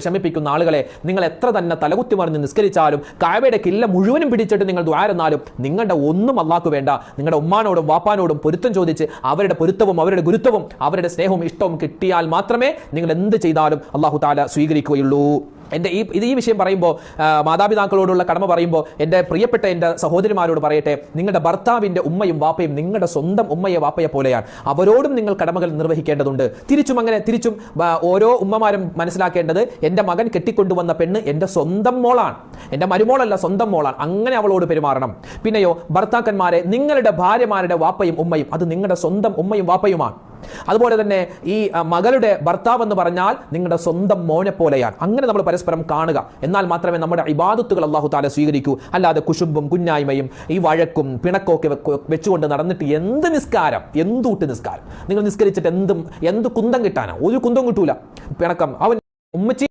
വിഷമിപ്പിക്കുന്ന ആളുകളെ നിങ്ങൾ എത്ര തന്നെ തലകുത്തി മറിഞ്ഞ് നിസ്കരിച്ചാലും കായബയുടെ കില്ല മുഴുവനും പിടിച്ചിട്ട് നിങ്ങൾ ദ്വാരന്നാലും നിങ്ങളുടെ ഒന്നും അള്ളാക്ക് വേണ്ട. നിങ്ങളുടെ ഉമ്മാനോടും വാപ്പാനോടും പൊരുത്തം ചോദിച്ച് അവരുടെ പൊരുത്തവും അവരുടെ ഗുരുത്വവും അവരുടെ സ്നേഹവും ഇഷ്ടവും കിട്ടിയാൽ മാത്രമേ നിങ്ങൾ എന്ത് ചെയ്താലും അള്ളാഹു താല സ്വീകരിക്കുകയുള്ളൂ. എന്റെ ഈ ഇത് ഈ വിഷയം പറയുമ്പോൾ മാതാപിതാക്കളോടുള്ള കടമ പറയുമ്പോൾ എന്റെ പ്രിയപ്പെട്ട എന്റെ സഹോദരിമാരോട് പറയട്ടെ നിങ്ങളുടെ ഭർത്താവിന്റെ ഉമ്മയും വാപ്പയും നിങ്ങളുടെ സ്വന്തം ഉമ്മയെ വാപ്പയെ പോലെയാണ്. അവരോടും നിങ്ങൾ കടമകൾ നിർവഹിക്കേണ്ടതുണ്ട്. തിരിച്ചും അങ്ങനെ തിരിച്ചും ഓരോ ഉമ്മമാരും മനസ്സിലാക്കേണ്ടത് എന്റെ മകൻ കെട്ടിക്കൊണ്ടുവന്ന പെണ്ണ് എന്റെ സ്വന്തം മോളാണ്. എന്റെ മരുമോളല്ല സ്വന്തം മോളാണ്. അങ്ങനെ അവളോട് പെരുമാറണം. പിന്നെയോ ഭർത്താക്കന്മാരെ നിങ്ങളുടെ ഭാര്യമാരുടെ വാപ്പയും ഉമ്മയും അത് നിങ്ങളുടെ സ്വന്തം ഉമ്മയും വാപ്പയുമാണ്. അതുപോലെ തന്നെ ഈ മകളുടെ ഭർത്താവ് എന്ന് പറഞ്ഞാൽ നിങ്ങളുടെ സ്വന്തം മോനെ പോലെയാണ്. അങ്ങനെ നമ്മൾ പരസ്പരം കാണുക. എന്നാൽ മാത്രമേ നമ്മുടെ ഇബാദത്തുകൾ അള്ളാഹു താല സ്വീകരിക്കൂ. അല്ലാതെ കുശുമ്പും കുഞ്ഞായ്മയും ഈ വഴക്കും പിണക്കമൊക്കെ വെച്ചുകൊണ്ട് നടന്നിട്ട് എന്ത് നിസ്കാരം? എന്തുട്ട് നിസ്കാരം? നിങ്ങൾ നിസ്കരിച്ചിട്ട് എന്തും എന്ത് കുന്തം കിട്ടാനാ? ഒരു കുന്തം കിട്ടൂല. പിണക്കം. അവൻ ഉമ്മച്ചി